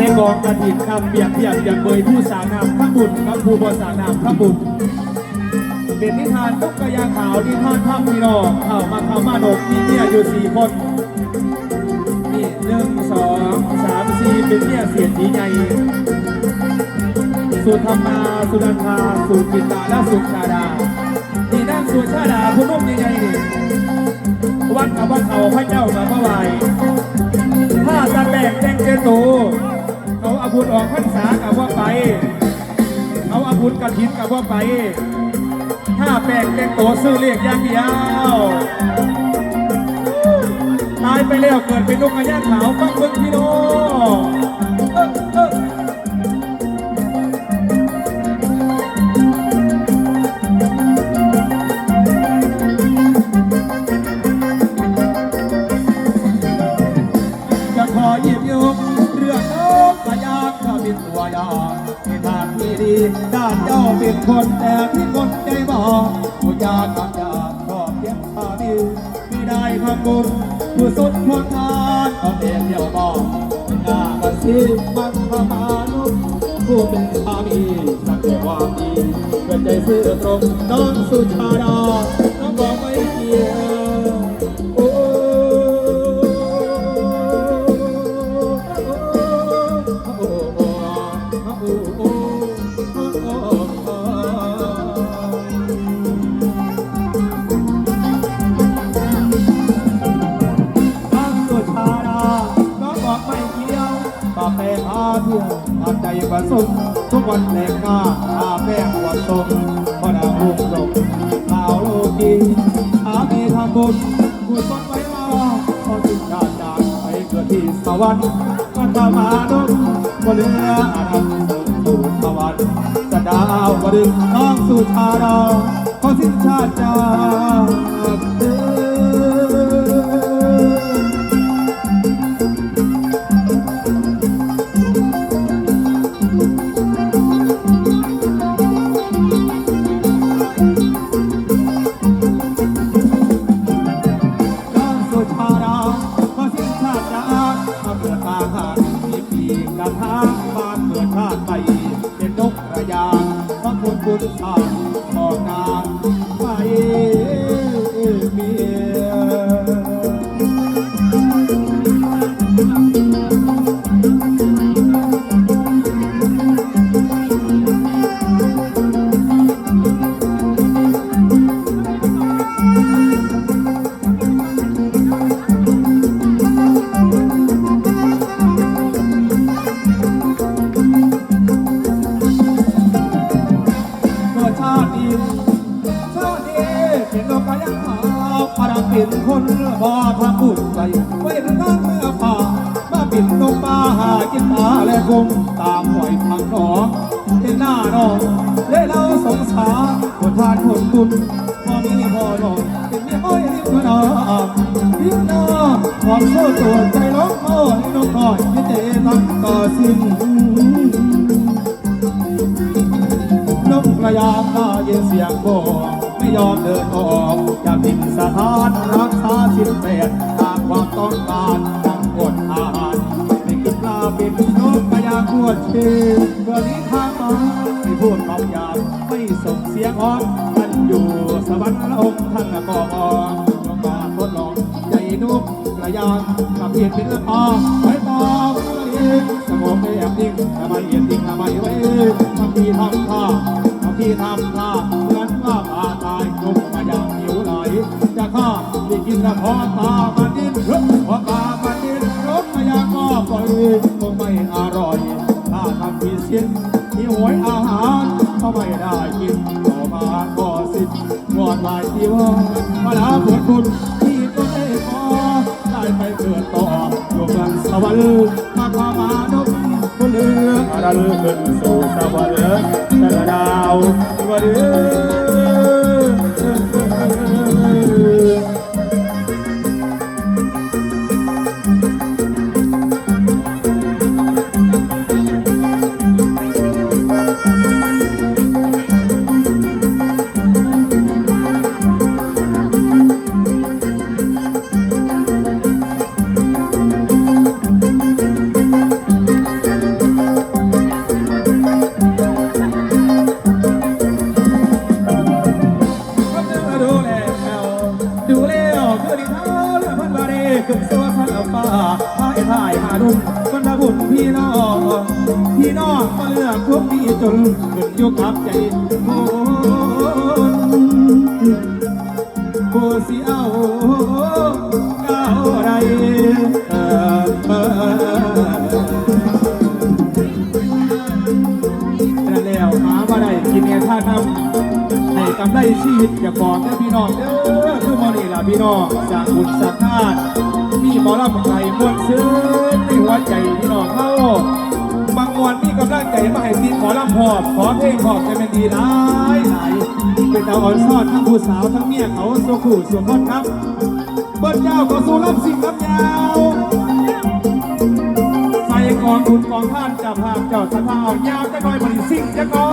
ส่กองกระถิ่นคำเบียบเบียบอย่างเบยผู้สางนามพระบุญกับผู้บสางนามพระบุญเป็นนิทานทุกกระยาขาวนิทานภาพพี่น้องเข้ามาเข้ามาดกมีเมียอยู่สี่คนนี่หนึ่งสองสามสี่เป็นเนี่ยเสียทีใหญ่สุธรรมาสุนันทาสุจิตาและสุชาดานี่นั่งสุชาดาผู้นุ่มใหญ่ๆวัดกับวัดเขาพระเจ้ากับพระวายถ้าจะแตกแตงเจโต บุญออกพรรษากับว่าไป เอาอาบุญกระถินกับว่าไป ถ้าแปลกแตงโตซื้อเรียกย่างเดียว ตายไปแล้วเกิดเป็นนกกระยาขาวฟังเบิ่งพี่น้อง เป็นตัวอย่างในทางที่ดีด้านเจ้าเป็นคนแต่ที่คนใจบอกผู้ยากทำยากก็เพียงข้าดีไม่ได้ทำบุญผู้สุดผลงานก็เพียงเดียวบอกเป็นงานกระซิบมันพามานุษย์ผู้เป็นสามีสักแต่ความดีเพื่อใจซื่อตรงน้องสุชาดาน้องบอกไม่เกี่ยว ใจประสมทุกวันแหลกหน้าอาแป้งหวานตมพอดาวุ่งลงลาวโลกีหาไปทำบุญกุศลไว้ว่าพอถึงชาติจากไปเกิดที่สวรรค์มันทำมานุบ่เหลืออาธรรม ดาวบดึงน้องสู่ชาดาขอสิ้นชาติจาก good heart. มื่อชาตินี้ชาตินี้เป็นโลกายังหาพระเป็นคนบ่ทำบุญใจไว้เป็นน้ำเมื่อป่ามาเป็นนกป่าหากินปลาและกงตามหอยทางหนองเห็นหน้าน้องเลยเราสงสารคนทานคนบุญพอมีพอน้องเป็นไม่ห้อยริมนาริมนาความโซ่ตัวใจากติดสถานรักษาสินแปดตามความต้องการดังอดอาหารไม่กินปลาเป็นนกกระยามปวดชีเมื่อนี้ทามาไม่พูดคำหยาบไม่ส่งเสียงอ้อนท่านอยู่สวรรค์องค์ท่านก็ออกลงมาทดลองใจนุกกระยามกับเพียรเป็นละอาไว้ตามเรื่องสงบแอบนิ่ง อย่างก็ปล่อยคงไม่อร่อย ถ้าทำผิดสิ้นที่หวยอาหารก็ไม่ได้กินต่อมาก็สิ้นวอดวายที่ว่ามาลาผลบุญที่ก็ได้พอได้ไปเกิดต่ออยู่กันสวรรค์มาพามานกคนเลือกอะไรขึ้นสู่สวรรค์แต่ดาววันเดือ ขึ้นสวรรค์แล้วฟ้าพายถ่ายหาดุมคนละบุญพี่น้องพี่น้องก็เลือกพวกพี่จนขึ้นอยู่กับใจโบสิเอาก้าวไรเออเออแล้วหาว่าได้กินแง่ท่าครับให้กำไรชีวิตอย่าบอกนะพี่น้องเด้อ พี่น้องจากบุญจากานมีหมอลำไทยมวนซื้อในหัวใจพี่น้องเข้าบางวันมีกำลังใจมาให้ทีมขอลำพอบขอเพลงขอบจะเป็นดีหลายหลายเป็นดาวอ่อนซ่อนทั้งผู้สาวทั้งเมียเขาสุขู่สวมพนครับเบิ้ลเจ้าก็สู้รับสิ่งรับยาวใส่กองทุนกองท่านจับภาเจ้าสภาเอายาวจะน้อยมันสิ่งจะน้อ